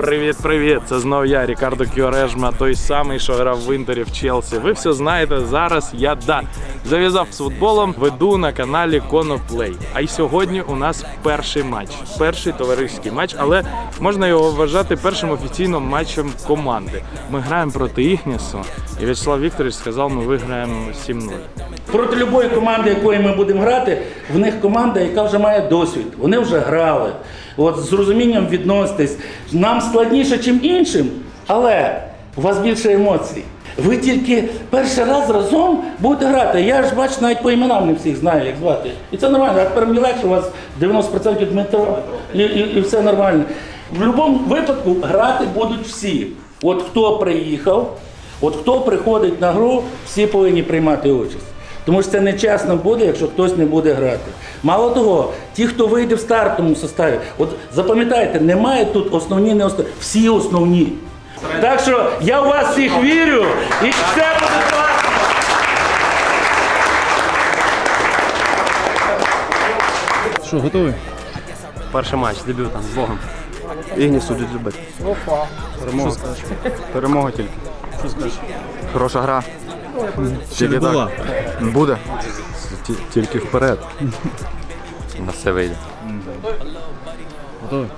Привіт, привіт! Це знов я, Рікардо Кіорежма, той самий, що грав в Інтері в Челсі. Ви все знаєте. Зараз я да зав'язав з футболом, веду на каналі Коноплей. А й сьогодні у нас перший матч, перший товариський матч, але можна його вважати першим офіційним матчем команди. Ми граємо проти Ігнісу, і В'ячеслав Вікторович сказав, ми виграємо 7-0. Проти будь-якої команди, якої ми будемо грати, в них команда, яка вже має досвід. Вони вже грали. От з розумінням відноситесь. Нам складніше, ніж іншим, але у вас більше емоцій. Ви тільки перший раз разом будете грати. Я ж бачу, навіть по іменам не всіх знаю, як звати. І це нормально. А тепер мені легше, у вас 90% Дмитро і, і, і все нормально. В будь-якому випадку грати будуть всі. От хто приїхав, От хто приходить на гру, всі повинні приймати участь. Тому що це нечесно буде, якщо хтось не буде грати. Мало того, ті, хто вийде в стартовому составі, от запам'ятайте, немає тут основні, не основні, всі основні. Так що я в вас всіх вірю і все буде класно. Що, готовий? Перший матч, дебютом, з Богом. Ігніс судять любити. Перемога. Перемога тільки. Що скажеш? Хороша гра. Ще не була. Буде. Тільки вперед. У нас все вийде. Готовий?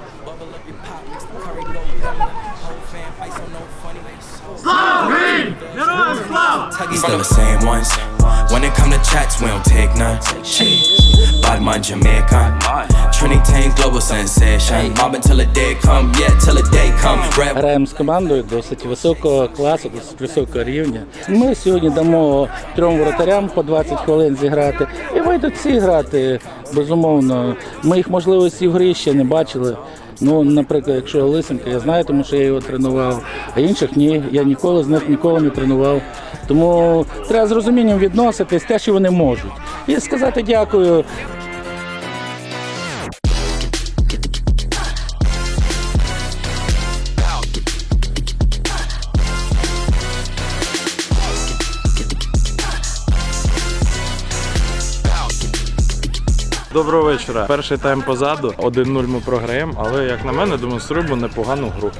Still the same ones. When it come to chats, we don't take none. Badman Jamaica. Trinity global sensation. Mobbing till the day come, yeah, till the day come. Граємо з командою досить високого класу, досить високого рівня. Ми сьогодні дамо трьом воротарям по 20 хвилин зіграти. І вийдуть всі грати, безумовно. Ми їх можливості в грі ще не бачили. Ну, наприклад, якщо Лисенка, я знаю, тому що я його тренував, а інших ні. Я ніколи з них ніколи не тренував. Тому треба з розумінням відноситись те, що вони можуть. І сказати дякую Доброго вечора. Перший тайм позаду. 1-0 ми програємо, але як на мене, демонструємо непогану гру.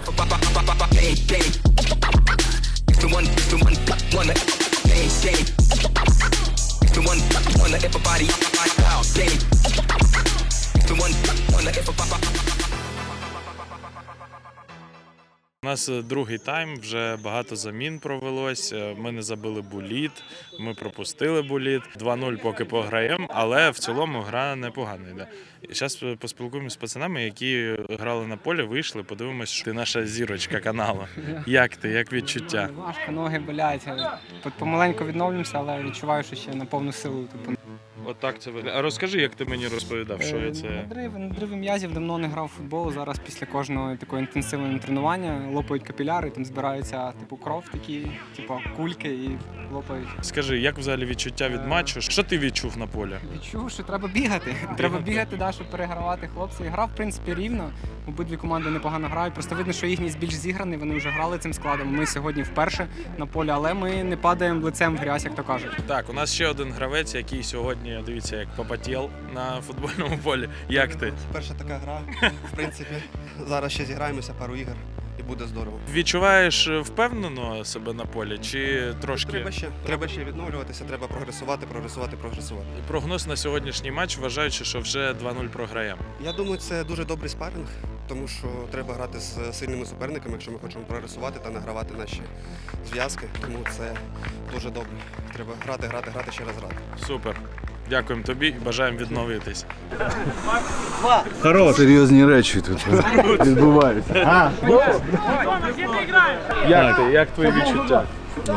У нас е, другий тайм, вже багато замін провелось. е, Ми не забили буліт, ми пропустили буліт. 2-0 поки пограємо, але в цілому гра непогана йде. Зараз поспілкуємося з пацанами, які грали на полі, вийшли, подивимось, що ти наша зірочка каналу. Як ти, як відчуття? Важко, ноги болять. Помаленьку відновлюємося, але відчуваю, що ще на повну силу. Отак це виглядає. А розкажи, як ти мені розповідав, що Е, це. Надриви, надриви м'язів давно не грав в футбол. Зараз після кожного такого інтенсивного тренування лопають капіляри, там збирається типу кров, такі, типу кульки і лопають. Скажи, як взагалі відчуття від матчу? Що ти відчув на полі? Відчув, що треба бігати. Треба бігати, да, щоб перегравати хлопців. Гра, в принципі, рівно. Обидві команди непогано грають. Просто видно, що їхній більш зіграний, вони вже грали цим складом. Ми сьогодні вперше на полі, але ми не падаємо лицем в грязь, як то кажуть. Так, у нас ще один гравець, який сьогодні, дивіться, як попотів на футбольному полі. Як ти? Перша така гра, в принципі. Зараз ще зіграємося пару ігор і буде здорово. Відчуваєш е, впевнено себе на полі, чи трошки Треба ще, треба ще відновлюватися, треба прогресувати, прогресувати, прогресувати. прогноз на сьогоднішній матч, вважаючи, що вже 2-0 програємо? Я думаю, це дуже добрий спарринг, тому що треба грати з сильними суперниками, якщо ми хочемо прогресувати та награвати наші зв'язки. Тому це дуже добре. Треба грати, грати, грати ще раз грати. Супер. Дякуємо тобі і бажаємо відновитись. Хорош. Серйозні речі тут відбуваються. Як ти? Як твої відчуття?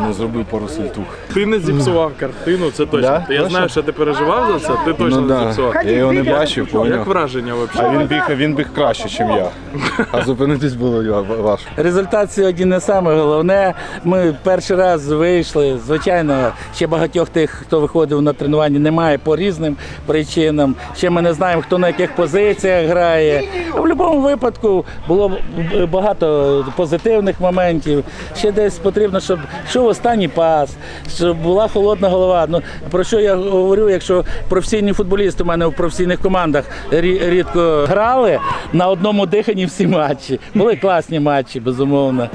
Не зробив пару сальтух. Ти не зіпсував картину, це точно. Да? Я знаю, що ти переживав за це, ти точно Ну не да, зіпсував. я його не бачив, Як поняв. враження А він біг, він біг краще, ніж я. А зупинитись було важко. Результат сьогодні не саме головне. Ми перший раз вийшли. Звичайно, ще багатьох тих, хто виходив на тренування, немає по різним причинам. Ще ми не знаємо, хто на яких позиціях грає. В будь-якому випадку було б- багато позитивних моментів. Ще десь потрібно, щоб що в останній пас, що була холодна голова. Ну про що я говорю, якщо професійні футболісти у мене в професійних командах рідко грали на одному диханні всі матчі. Були класні матчі, безумовно.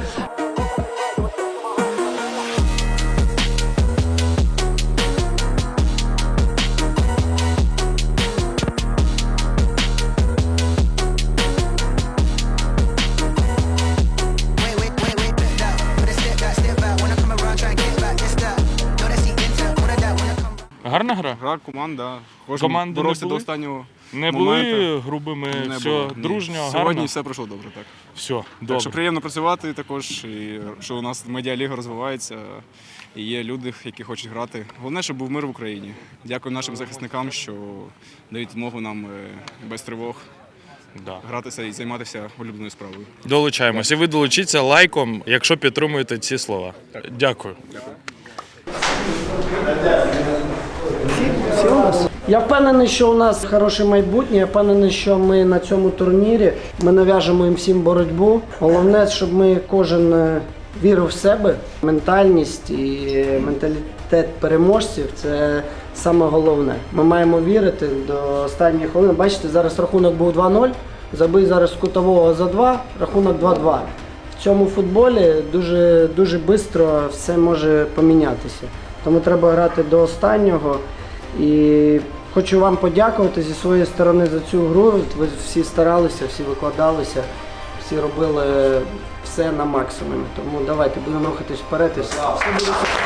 Гарна гра? Гра команда. Кожен Команди не боровся були? до останнього. Не моменту. були грубими, Не все було, ні. дружньо, Сьогодні гарно. все пройшло добре, так. Все, Так добре. що приємно працювати також, і що у нас медіаліга розвивається, і є люди, які хочуть грати. Головне, щоб був мир в Україні. Дякую нашим захисникам, що дають змогу нам е, без тривог Да. гратися і займатися улюбленою справою. Долучаємось. І ви долучіться лайком, якщо підтримуєте ці слова. Дякую. Я впевнений, що у нас хороше майбутнє. Я впевнений, що ми на цьому турнірі ми нав'яжемо їм всім боротьбу. Головне, щоб ми кожен е, вірив в себе. Ментальність і менталітет переможців це саме головне. Ми маємо вірити до останньої хвилини. Бачите, зараз рахунок був 2-0. Забий зараз кутового за 2, рахунок 2-2. В цьому футболі дуже дуже швидко все може помінятися. Тому треба грати до останнього. І хочу вам подякувати зі своєї сторони за цю гру. Ви всі старалися, всі викладалися, всі робили все на максимумі. Тому давайте будемо рухатись вперед і все, буде супер.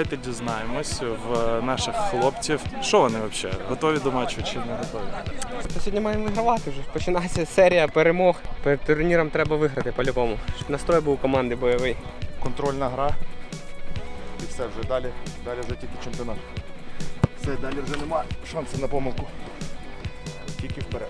Давайте дізнаємось в наших хлопців, що вони взагалі готові до матчу чи не готові. Сьогодні маємо вигравати вже. Починається серія перемог. Перед турніром треба виграти по-любому. Щоб настрой був у команди бойовий. Контрольна гра. І все, вже далі, далі вже тільки чемпіонат. Все, далі вже немає шансу на помилку. Тільки вперед.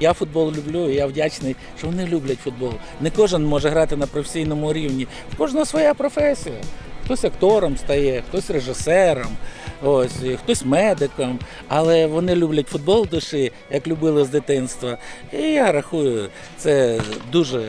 Я футбол люблю, і я вдячний, що вони люблять футбол. Не кожен може грати на професійному рівні. В кожного своя професія. Хтось актором стає, хтось режисером, ось, хтось медиком. Але вони люблять футбол душі, як любили з дитинства. І я рахую, це дуже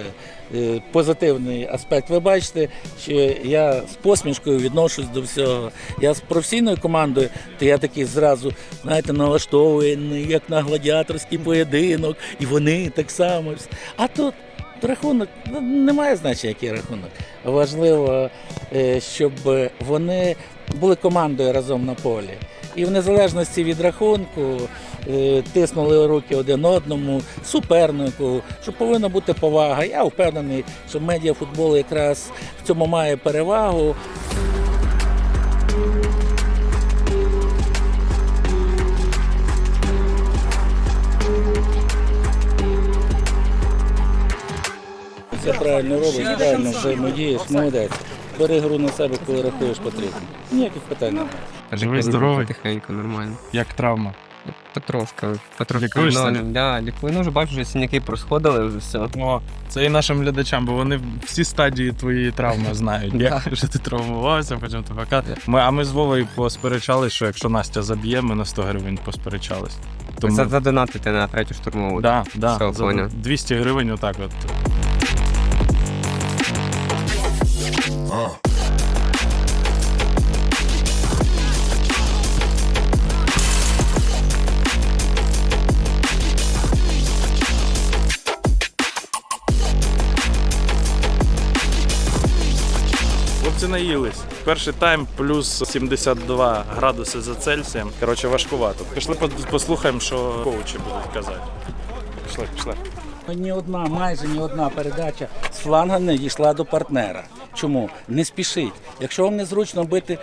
е, позитивний аспект. Ви бачите, що я з посмішкою відношусь до всього. Я з професійною командою, то я такий зразу, знаєте, налаштований, як на гладіаторський поєдинок, і вони так само. А тут рахунок ну, немає значення, який рахунок. Важливо, е, щоб вони були командою разом на полі. І в незалежності від рахунку е, тиснули руки один одному, супернику, що повинна бути повага. Я впевнений, що медіафутбол якраз в цьому має перевагу. Все правильно робиш, правильно взаємодієш, молодець. Бери гру на себе, коли рахуєш потрібно. Ніяких питань немає. Живий, здоровий. Тихенько, нормально. Як травма? Потрошка, потрошки. Лікуєшся? Ну, да, лікую. Ну, вже бачу, вже синяки просходили, вже все. О, це і нашим глядачам, бо вони всі стадії твоєї травми знають. Як що ти травмувався, потім ти пока. Ми, а ми з Вовою посперечались, що якщо Настя заб'є, ми на 100 гривень посперечались. Тому... Це задонатити на третю штурмову. Да, да, Все, за поняв. 200 гривень отак от. Хлопці наїлись. Перший тайм плюс 72 градуси за Цельсієм. Коротше, важкувато. Пішли пос- послухаємо, що коучі будуть казати. Пішли, пішли. Ні одна, майже ні одна передача з фланга не дійшла до партнера. Чому? Не спішіть. Якщо вам незручно бити,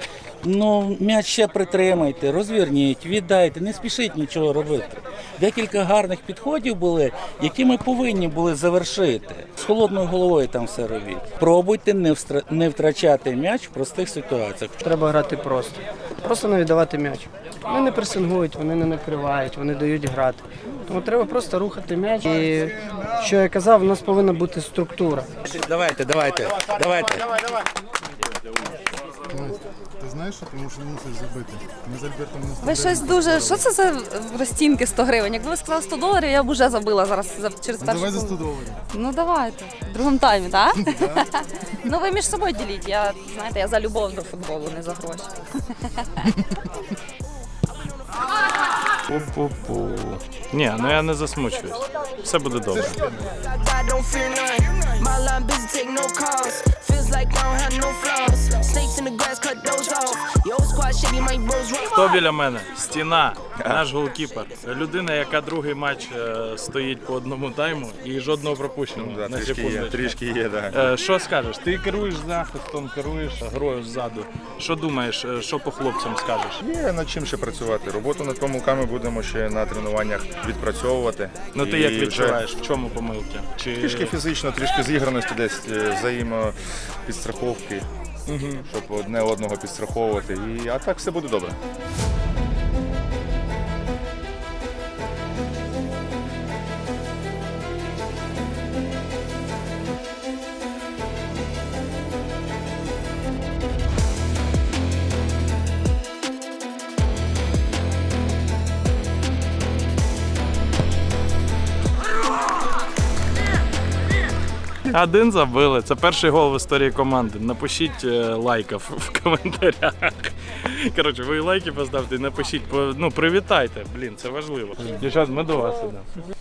ну м'яч ще притримайте, розверніть, віддайте, не спішіть нічого робити. Декілька гарних підходів були, які ми повинні були завершити. З холодною головою там все робіть. Пробуйте не не втрачати м'яч в простих ситуаціях. Треба грати просто. Просто не віддавати м'яч. Вони не пресингують, вони не накривають, вони дають грати. Тому треба просто рухати м'яч. І що я казав, у нас повинна бути структура. Давайте, давайте, давайте. Ти знаєш, що ти мусиш мусиш забити? Ми з Альбертом не Ви щось дуже. Що це за розцінки 100 гривень? Якби ви сказали 100 доларів, я б уже забила зараз за- через першу. Давай за 100 секунду. доларів. Ну давайте. В другому таймі, так? ну ви між собою діліть. Я знаєте, я за любов до футболу, не за гроші. Oh. Пу-пу-пу. Ні, ну я не засмучуюсь. Все буде добре. Хто біля мене? Стіна, наш голкіпер. Людина, яка другий матч е, стоїть по одному тайму і жодного пропущеного. на трішки є, трішки є, так. Е, Що скажеш? Ти керуєш захистом, керуєш грою ззаду. Що думаєш, е, що по хлопцям скажеш? Є над чим ще працювати. Роботу над помилками будемо ще на тренуваннях відпрацьовувати. Ну ти І як вже відчуваєш, в чому помилки? Чи Трішки фізично, трішки зіграності десь е, взаємопідстраховки, щоб одне одного підстраховувати. І, а так все буде добре. Один забили. Це перший гол в історії команди. Напишіть лайків в, в коментарях. Коротше, ви лайки поставте і напишіть, ну привітайте. Блін, це важливо. Дівчат, ми до вас ідемо.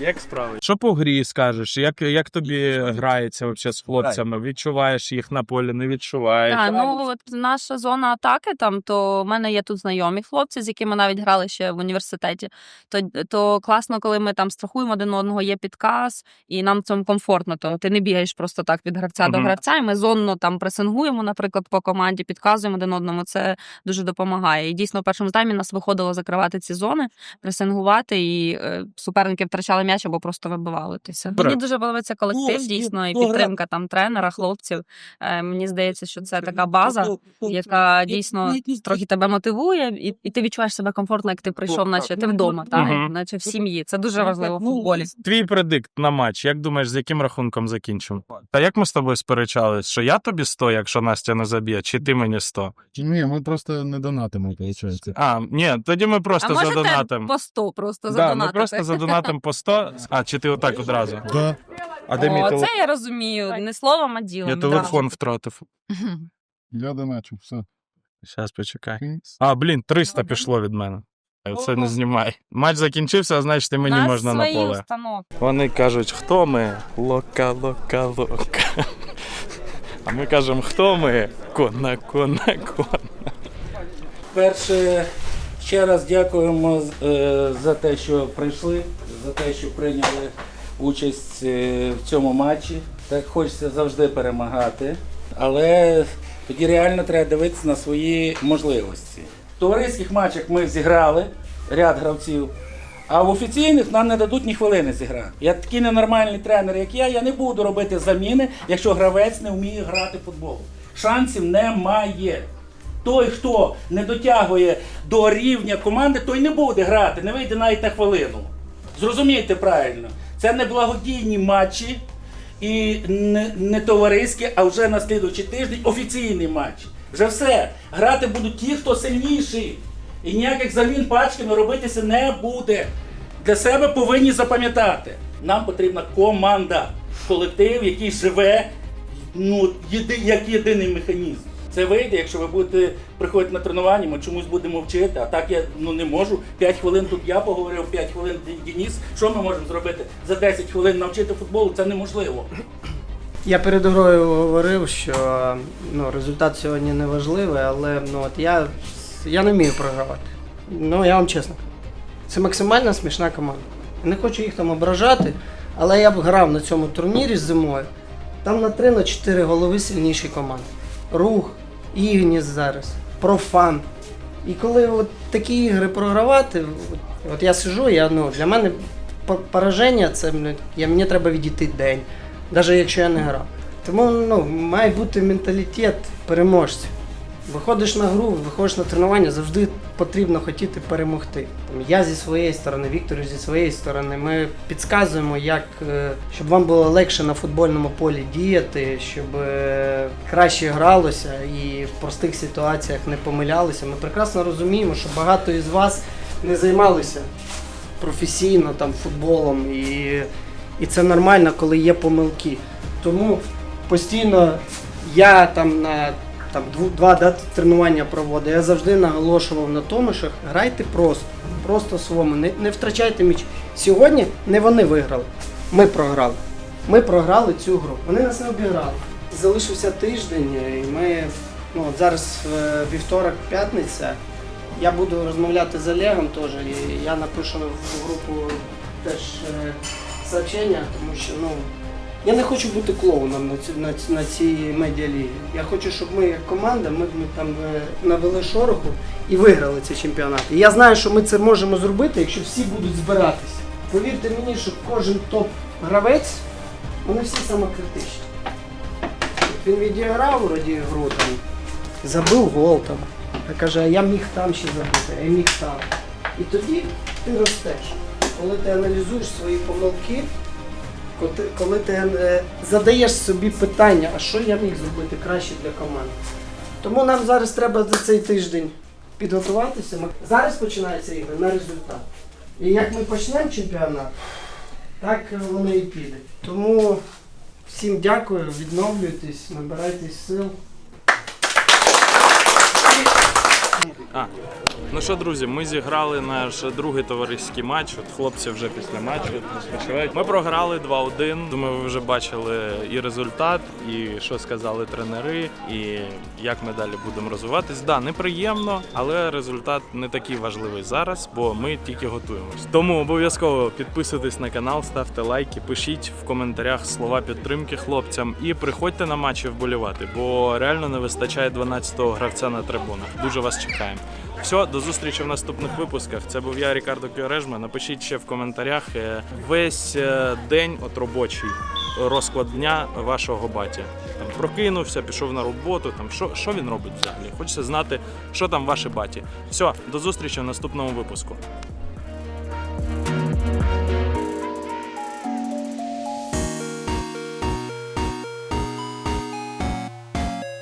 Як справи? Що по грі скажеш? Як, як тобі грається вообще з хлопцями? Відчуваєш їх на полі, не відчуваєш? Так, ну от наша зона атаки там, то в мене є тут знайомі хлопці, з якими навіть грали ще в університеті. То, то класно, коли ми там страхуємо один одного, є підказ, і нам в цьому комфортно. То ти не бігаєш просто так від гравця до гравця, і ми зонно там пресингуємо, наприклад, по команді, підказуємо один одному. Це дуже допомагає. І дійсно в першому таймі нас виходило закривати ці зони, пресингувати, і е, суперники втрачали м'яч або просто вибивали. Ти Мені дуже подобається колектив, дійсно, і підтримка там тренера, хлопців. Е, мені здається, що це така база, яка дійсно трохи тебе мотивує, і, і ти відчуваєш себе комфортно, як ти прийшов, наче ти вдома, та наче в сім'ї. Це дуже важливо в футболі. Твій предикт на матч, як думаєш, з яким рахунком закінчимо? Та як ми з тобою сперечались, що я тобі 100, якщо Настя не заб'є, чи ти мені 100? Ні, ми просто не донатимо. А, ні, тоді ми просто а задонатимо. по 100 просто Да, ми просто задонатимо по 100. А, чи ти отак одразу? Да. А де мій О, телефон? це я розумію. Не словом, а ділом. Я да. телефон втратив. Я доначу, все. Зараз почекай. А, блін, 300 пішло від мене. Це не знімай. Матч закінчився, а значить і мені Нас можна на свої поле. установки. Вони кажуть, хто ми? Лока, лока, лока. А ми кажемо, хто ми? Кона, кона, кона. Перше, ще раз дякуємо е, за те, що прийшли, за те, що прийняли участь е, в цьому матчі. Так хочеться завжди перемагати, але тоді реально треба дивитися на свої можливості. В товариських матчах ми зіграли ряд гравців. А в офіційних нам не дадуть ні хвилини зіграти. Я такий ненормальний тренер, як я, я не буду робити заміни, якщо гравець не вміє грати в футбол. Шансів немає. Той, хто не дотягує до рівня команди, той не буде грати, не вийде навіть на хвилину. Зрозумійте правильно, це не благодійні матчі і не, не товариські, а вже на слідуючий тиждень офіційний матч. Вже все. Грати будуть ті, хто сильніший. І ніяких замін пачками робитися не буде. Для себе повинні запам'ятати. Нам потрібна команда, колектив, який живе ну, єди, як єдиний механізм. Це вийде, якщо ви будете приходити на тренування, ми чомусь будемо вчити. А так я ну не можу. 5 хвилин тут я поговорив, 5 хвилин Дініс. Що ми можемо зробити? За 10 хвилин навчити футболу це неможливо. Я перед грою говорив, що ну, результат сьогодні не важливий, але ну, от я, я не вмію програвати. Ну, я вам чесно. Це максимально смішна команда. Не хочу їх там ображати, але я б грав на цьому турнірі зимою. Там на 3-4 голови сильніші команди. Рух, Ігніс зараз, профан. І коли от такі ігри програвати, от, я сижу, я, ну, для мене по- пораження це я, мені треба відійти день, навіть якщо я не грав. Тому ну, має бути менталітет переможців. Виходиш на гру, виходиш на тренування, завжди потрібно хотіти перемогти. Я зі своєї сторони, Віктор зі своєї сторони. Ми підказуємо, як е, щоб вам було легше на футбольному полі діяти, щоб е, краще гралося і в простих ситуаціях не помилялися. Ми прекрасно розуміємо, що багато із вас не займалися професійно там футболом, і, і це нормально, коли є помилки. Тому постійно я там на там два да, тренування проводив. Я завжди наголошував на тому, що грайте просто, просто своєму, не, не втрачайте м'яч. Сьогодні не вони виграли, ми програли. Ми програли цю гру. Вони нас не обіграли. Залишився тиждень, і ми ну, от зараз е, вівторок, п'ятниця. Я буду розмовляти з Олегом теж, і я напишу в групу теж е, сообщення, тому що ну, я не хочу бути клоуном на, ці, на, на цій медіалігі. Я хочу, щоб ми як команда, ми, ми там е, навели шороху і виграли цей чемпіонат. І я знаю, що ми це можемо зробити, якщо всі будуть збиратися. Повірте мені, що кожен топ-гравець, вони всі самокритичні. Він відіграв вроді гру там, забив гол там. А каже, а я міг там ще забити, а я міг там. І тоді ти ростеш. Коли ти аналізуєш свої помилки, коли ти, е, задаєш собі питання, а що я міг зробити краще для команди. Тому нам зараз треба за цей тиждень підготуватися. Зараз починаються ігри на результат. І як ми почнемо чемпіонат, так воно і піде. Тому всім дякую, відновлюйтесь, набирайтесь сил. А, ну що, друзі, ми зіграли наш другий товариський матч. От хлопці вже після матчу розпочинають. Ми програли 2-1. Думаю, ви вже бачили і результат, і що сказали тренери, і як ми далі будемо розвиватись. Да, неприємно, але результат не такий важливий зараз, бо ми тільки готуємось. Тому обов'язково підписуйтесь на канал, ставте лайки, пишіть в коментарях слова підтримки хлопцям і приходьте на матчі вболівати, бо реально не вистачає 12-го гравця на трибунах. Дуже вас чекаємо. Все, до зустрічі в наступних випусках. Це був я, Рікардо Кіорежма. Напишіть ще в коментарях е, весь е, день от робочий розклад дня вашого баті. Там прокинувся, пішов на роботу. Там що, що він робить взагалі? Хочеться знати, що там в вашій баті. Все, до зустрічі в наступному випуску.